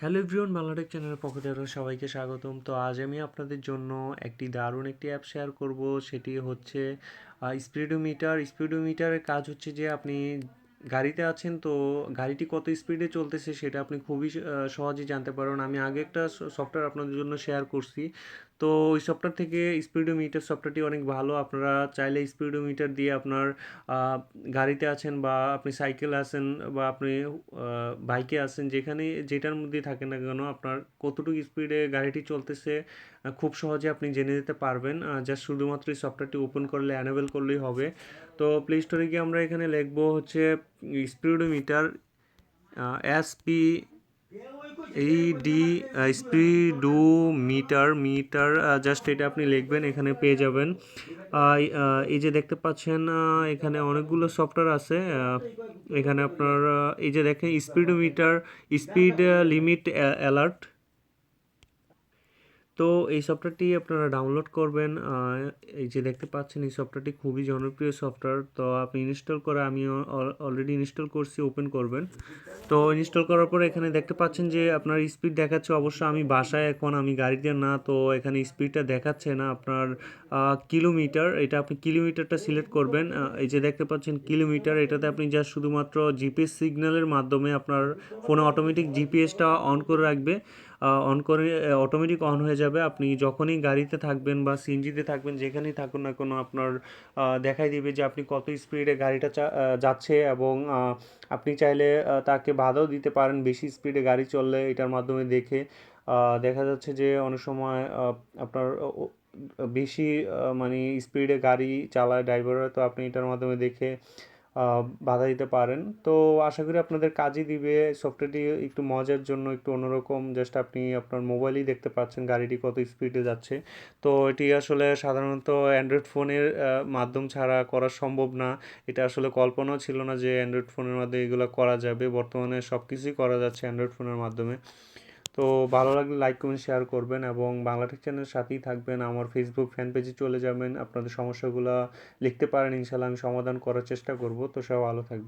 Hello everyone Bangla Tech চ্যানেলের পক্ষ থেকে সবাইকে স্বাগতম। তো আজ আমি আপনাদের জন্য একটি দারুণ একটি অ্যাপ শেয়ার করব। সেটি হচ্ছে স্পিডোমিটার স্পিডোমিটারের কাজ হচ্ছে যে আপনি গাড়িতে আছেন তো গাড়িটি কত স্পিডে চলতেছে সেটা আপনি খুবই সহজেই জানতে পারবেন। আমি আগে একটা সফটওয়্যার আপনাদের জন্য শেয়ার করছি। তো ওই সফটওয়্যার থেকে স্পিডোমিটার সফটওয়্যারটি অনেক ভালো। আপনারা চাইলে স্পিডোমিটার দিয়ে আপনার গাড়িতে আছেন বা আপনি সাইকেল আছেন বা আপনি বাইকে আছেন, যেখানে যেটার মধ্যে থাকেন না কেন, আপনার কতটুকু স্পিডে গাড়িটি চলতেছে খুব সহজে আপনি জেনে যেতে পারবেন। জাস্ট শুধুমাত্র এই সফটওয়্যারটি ওপেন করলে অ্যানেবেল করলেই হবে। তো প্লে স্টোরে গিয়ে আমরা এখানে লিখব হচ্ছে speedometer S P E D speedometer meter just এটা আপনি লিখবেন, এখানে পেয়ে যাবেন। এই যে দেখতে পাচ্ছেন এখানে অনেকগুলো সফটওয়্যার আছে এখানে আপনার এই যে দেখেন স্পিডোমিটার স্পিড লিমিট অ্যালার্ট। তো এই সফটওয়্যারটি আপনারা ডাউনলোড করবেন। এই যে দেখতে পাচ্ছেন, এই সফটওয়্যারটি খুবই জনপ্রিয় সফটওয়্যার। তো আপনি ইনস্টল করে, আমি অলরেডি ইনস্টল করছি ওপেন করবেন। তো ইনস্টল করার পর এখানে দেখতে পাচ্ছেন যে আপনার স্পিড দেখাচ্ছে। অবশ্য আমি বাসায় এখন, আমি গাড়িতে না, তো এখানে স্পিডটা দেখাচ্ছে না আপনার কিলোমিটার এটা আপনি কিলোমিটারটা সিলেক্ট করবেন। এই যে দেখতে পাচ্ছেন কিলোমিটার এটাতে আপনি জাস্ট শুধুমাত্র জিপিএস সিগন্যালের মাধ্যমে আপনার ফোনে অটোমেটিক জিপিএসটা অন করে রাখবে। অন করে অটোমেটিক অন হয়ে যাবে। আপনি যখনই গাড়িতে থাকবেন বা সিএনজিতে থাকবেন, যেখানেই থাকুন না কোনো, আপনার দেখাই দিবে যে আপনি কত স্পিডে গাড়িটা যাচ্ছে এবং আপনি চাইলে তাকে বাধাও দিতে পারেন বেশি স্পিডে গাড়ি চললে এটার মাধ্যমে দেখে। দেখা যাচ্ছে যে অনেক সময় আপনার বেশি মানে স্পিডে গাড়ি চালায় ড্রাইভাররা তো আপনি এটার মাধ্যমে দেখে বাধা দিতে পারেন। তো আশা করি আপনাদের কাজই দিবে, সফটওয়্যারটি একটু মজার জন্য, একটু অন্যরকম। জাস্ট আপনি আপনার মোবাইলেই দেখতে পাচ্ছেন, গাড়িটি কত স্পিডে যাচ্ছে। তো এটি আসলে সাধারণত অ্যান্ড্রয়েড ফোনের মাধ্যম ছাড়া করা সম্ভব না। এটা আসলে কল্পনাও ছিল না যে অ্যান্ড্রয়েড ফোনের মাধ্যমে এগুলো করা যাবে। বর্তমানে সব কিছুই করা যাচ্ছে অ্যান্ড্রয়েড ফোনের মাধ্যমে। তো ভালো লাগলে লাইক কমেন্ট শেয়ার করবেন এবং বাংলা টেক চ্যানেলের সাথেই থাকবেন। আমার ফেসবুক ফ্যান পেজে চলে যাবেন। আপনাদের সমস্যাগুলো লিখতে পারেন ইনশাল্লাহ আমি সমাধান করার চেষ্টা করব। তো সব ভালো থাকবেন।